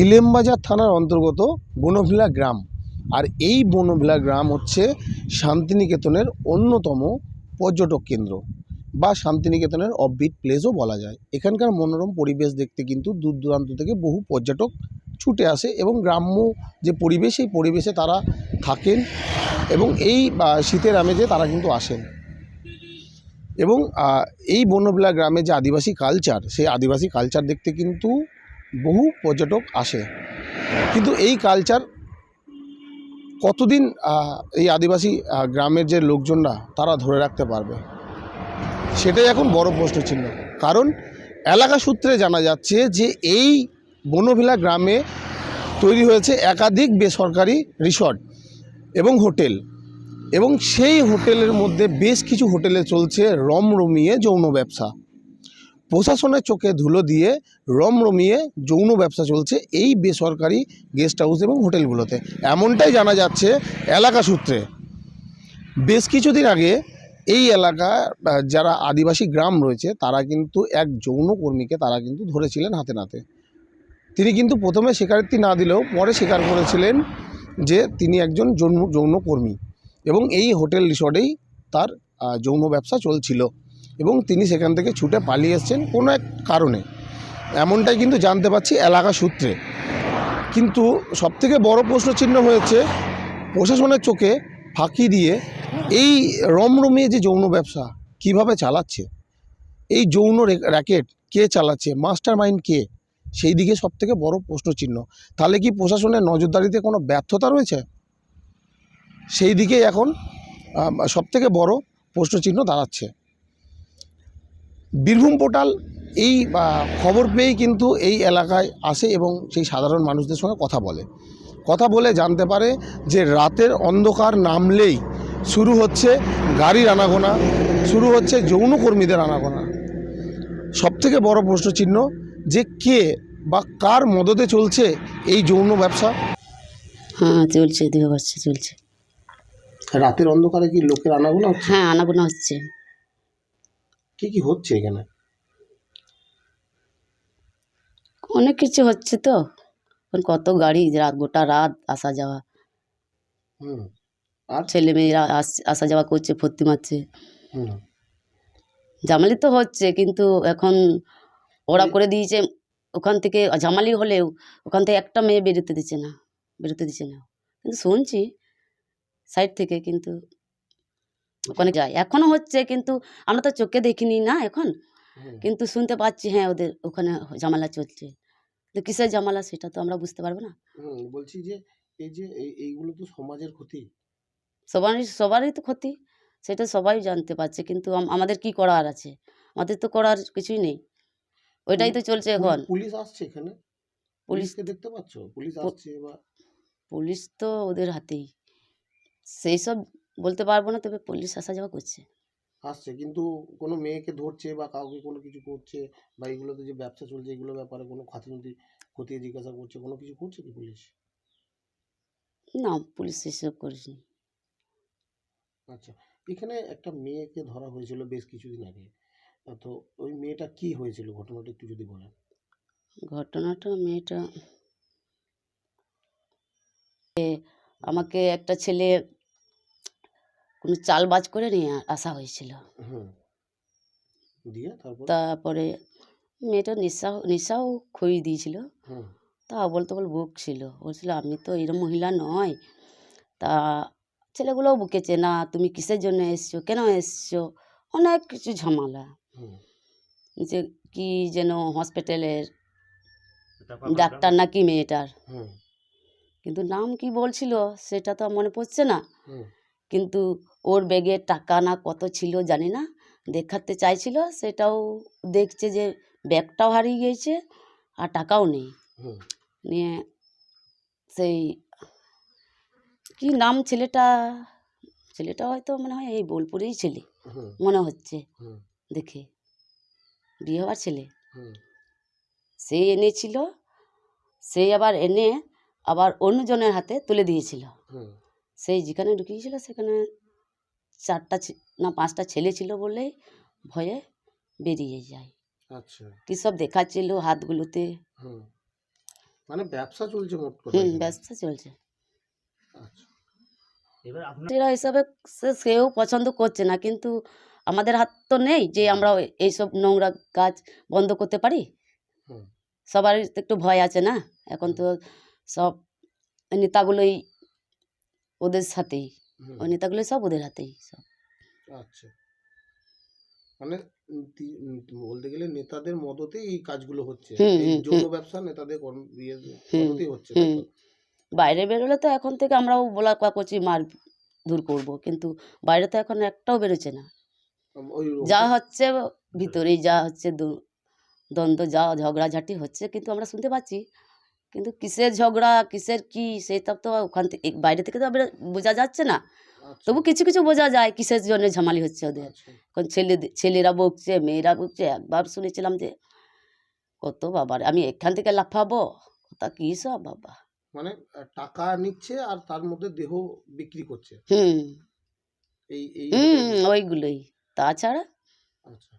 ইলেমবাজার থানার অন্তর্গত বনভিলা গ্রাম। আর এই বনভিলা গ্রাম হচ্ছে শান্তিনিকেতনের অন্যতম পর্যটক কেন্দ্র বা শান্তিনিকেতনের অফবিট প্লেসও বলা যায়। এখানকার মনোরম পরিবেশ দেখতে কিন্তু দূর দূরান্ত থেকে বহু পর্যটক ছুটে আসে এবং গ্রাম্য যে পরিবেশ এই পরিবেশে তারা থাকেন এবং এই শীতের আমেজে তারা কিন্তু আসেন। এবং এই বনভিলা গ্রামে যে আদিবাসী কালচার সেই আদিবাসী কালচার দেখতে কিন্তু বহু পর্যটক আসে। কিন্তু এই কালচার কতদিন এই আদিবাসী গ্রামের যে লোকজনরা, তারা ধরে রাখতে পারবে? সেটাই এখন বড় প্রশ্ন চিহ্ন কারণ এলাকা সূত্রে জানা যাচ্ছে যে এই বনভিলা গ্রামে তৈরি হয়েছে একাধিক বেসরকারি রিসর্ট এবং হোটেল। এবং সেই হোটেলের মধ্যে বেশ কিছু হোটেলে চলছে রমরমিয়ে যৌন ব্যবসা। প্রশাসনের চোখে ধুলো দিয়ে রমরমিয়ে যৌন ব্যবসা চলছে এই বেসরকারি গেস্ট হাউস এবং হোটেলগুলোতে। এমনটাই জানা যাচ্ছে এলাকা সূত্রে। বেশ কিছুদিন আগে এই এলাকা যারা আদিবাসী গ্রাম রয়েছে, তারা কিন্তু এক যৌনকর্মীকে তারা কিন্তু ধরেছিলেন হাতে নাতে। তিনি কিন্তু প্রথমে স্বীকারোক্তি না দিলেও পরে স্বীকার করেছিলেন যে তিনি একজন যৌন যৌনকর্মী এবং এই হোটেল রিসর্টেই তার যৌন ব্যবসা চলছিল। এবং তিনি সেখান থেকে ছুটে পালিয়ে এসছেন কোনো এক কারণে। এমনটাই কিন্তু জানতে পারছি এলাকা সূত্রে। কিন্তু সবথেকে বড় প্রশ্নচিহ্ন হয়েছে, প্রশাসনের চোখে ফাঁকি দিয়ে এই রমরমিয়ে যে যৌন ব্যবসা কীভাবে চালাচ্ছে, এই যৌন র্যাকেট কে চালাচ্ছে মাস্টার মাইন্ড কে সেই দিকে সবথেকে বড় প্রশ্নচিহ্ন। তাহলে কি প্রশাসনের নজরদারিতে কোনো ব্যর্থতা রয়েছে? সেই দিকেই এখন সব থেকে বড় প্রশ্নচিহ্ন দাঁড়াচ্ছে। বীরভূম পোর্টাল এই খবর পেয়েই কিন্তু এই এলাকায় আসে এবং সেই সাধারণ মানুষদের সঙ্গে কথা বলে। কথা বলে জানতে পারে যে রাতের অন্ধকার নামলেই শুরু হচ্ছে গাড়ির আনাগোনা শুরু হচ্ছে যৌনকর্মীদের আনাগোনা। সবথেকে বড় প্রশ্নচিহ্ন যে কে বা কার মদতে চলছে এই যৌন ব্যবসা? হ্যাঁ চলছে দেখতে পাচ্ছি চলছে। রাতের অন্ধকারে কি লোকের আনাগোনা হচ্ছে? হ্যাঁ আনাগোনা হচ্ছে। কি কি হচ্ছে এখানে? অনেক কিছু হচ্ছে তো। এখন কত গাড়ি রাত গোটা রাত আসা যাওয়া। হুম ছেলে মেয়েরা আস- আসা যাওয়া করছে ভর্তি মারছে। হুম। জামালি তো হচ্ছে কিন্তু এখন ওরা করে দিয়েছে ওখান থেকে জামালি হলেও ওখান থেকে একটা মেয়ে বেরোতে দিচ্ছে না বেরোতে দিচ্ছে না। কিন্তু শুনছি সাইড থেকে কিন্তু ওখানে যায়। এখনও হচ্ছে কিন্তু আমরা তো চোখে দেখিনি না এখন। কিন্তু শুনতে পাচ্ছি হ্যাঁ ওদের ওখানে জামালা চলছে। তো কিসের জামালা সেটা তো আমরা বুঝতে পারব না। বলছি যে এই যে এইগুলো তো সমাজের ক্ষতি। সবারই সবারই তো ক্ষতি সেটা সবাই জানতে পারছে। কিন্তু আমাদের কি করার আছে? আমাদের তো করার কিছুই নেই। ওইটাই তো চলছে এখন। পুলিশ আসছে এখানে? পুলিশ পুলিশকে দেখতে পাচ্ছ? পুলিশ আসছে বা পুলিশ তো ওদের হাতেই। সেই সব বলতে পারব না তবে পুলিশ আসা যাওয়া করছে। আসছে কিন্তু কোনো মেয়েকে ধরছে বা কাউকে কোনো কিছু করছে বা এগুলোতে যে ব্যবসা চলছে এগুলো ব্যাপারে কোনো খাতিনতি খতিয়ে জিজ্ঞাসা করছে কোনো কিছু করছে কি পুলিশ? না পুলিশ এসব করেনি। আচ্ছা এখানে একটা মেয়েকে ধরা হয়েছিল বেশ কিছুদিন আগে। তো ওই মেয়েটা কি হয়েছিল? ঘটনাটা একটু যদি বলেন। ঘটনাটা মেয়েটা আমাকে একটা ছেলে কোনো চালবাজ করে নিয়ে আসা হয়েছিল। তারপর? মেয়েটা নেশা নেশাও খই দিয়েছিল। তা বল তবল বকছিল বলছিল আমি তো এরম মহিলা নয়। তা ছেলেগুলোও বুকেছে না তুমি কিসের জন্য এসছো? কেন এসছো? অনেক কিছু ঝামেলা। যে কি যেন হসপিটালের ডাক্তার নাকি মেয়েটার। কিন্তু নাম কি বলছিল সেটা তো মনে পড়ছে না। কিন্তু ওর ব্যাগে টাকা না কত ছিল জানি না। দেখাতে চাইছিল সেটাও দেখছে যে ব্যাগটাও হারিয়ে গিয়েছে আর টাকাও নেই। নিয়ে সেই কি নাম ছেলেটা? ছেলেটা হয়তো মনে হয় এই বোলপুরেই ছেলে মনে হচ্ছে দেখে। বিয়ে হওয়ার ছেলে। হুম। সে এনেছিল সে আবার এনে আবার অন্যজনের হাতে তুলে দিয়েছিল। সেই যেখানে ঢুকিয়েছিল সেখানে চারটা না পাঁচটা ছেলে ছিল বলেই ভয়ে বেরিয়ে যায়। আচ্ছা। কী সব দেখাচ্ছিল হাতগুলোতে? মানে ব্যবসা চলছে মোট কথা হুম ব্যবসা চলছে। আচ্ছা। এবার আপনার হিসাবে সেও পছন্দ করছে না কিন্তু আমাদের হাত তো নেই যে আমরা এইসব নোংরা কাজ বন্ধ করতে পারি। সবার একটু ভয় আছে না? এখন তো সব নেতাগুলোই ওদের সাথেই। ওই নেতাগুলোই সব ওদের হাতেই সব। আচ্ছা। মানে বলতে গেলে নেতাদের মদতে এই কাজগুলো হচ্ছে। যৌন ব্যবসা নেতাদের ইয়ে মদতেই হচ্ছে? বাইরে বেরোলে তো এখন থেকে আমরাও বলা কোয়া করছি মার দূর করব কিন্তু বাইরে তো এখন একটাও বেরোচ্ছে না। যা হচ্ছে ভিতরেই যা হচ্ছে দ্বন্দ্ব যা ঝগড়াঝাটি হচ্ছে কিন্তু আমরা শুনতে পাচ্ছি কিন্তু কিসের ঝগড়া কিসের কি সেটা তো ওখান থেকে বাইরে থেকে তো বোঝা যাচ্ছে না। আচ্ছা, তবু কিছু কিছু বোঝা যায় কিসের জন্য ঝামালি হচ্ছে ওদের। আচ্ছা। এখন ছেলে ছেলেরা বকছে মেয়েরা বকছে একবার শুনেছিলাম যে কত বাবার আমি এখান থেকে লাফাবো? তা কি সব বাবা? মানে টাকা নিচ্ছে আর তার মধ্যে দেহ বিক্রি করছে। হুম। এই ওইগুলোই। তাছাড়া আচ্ছা।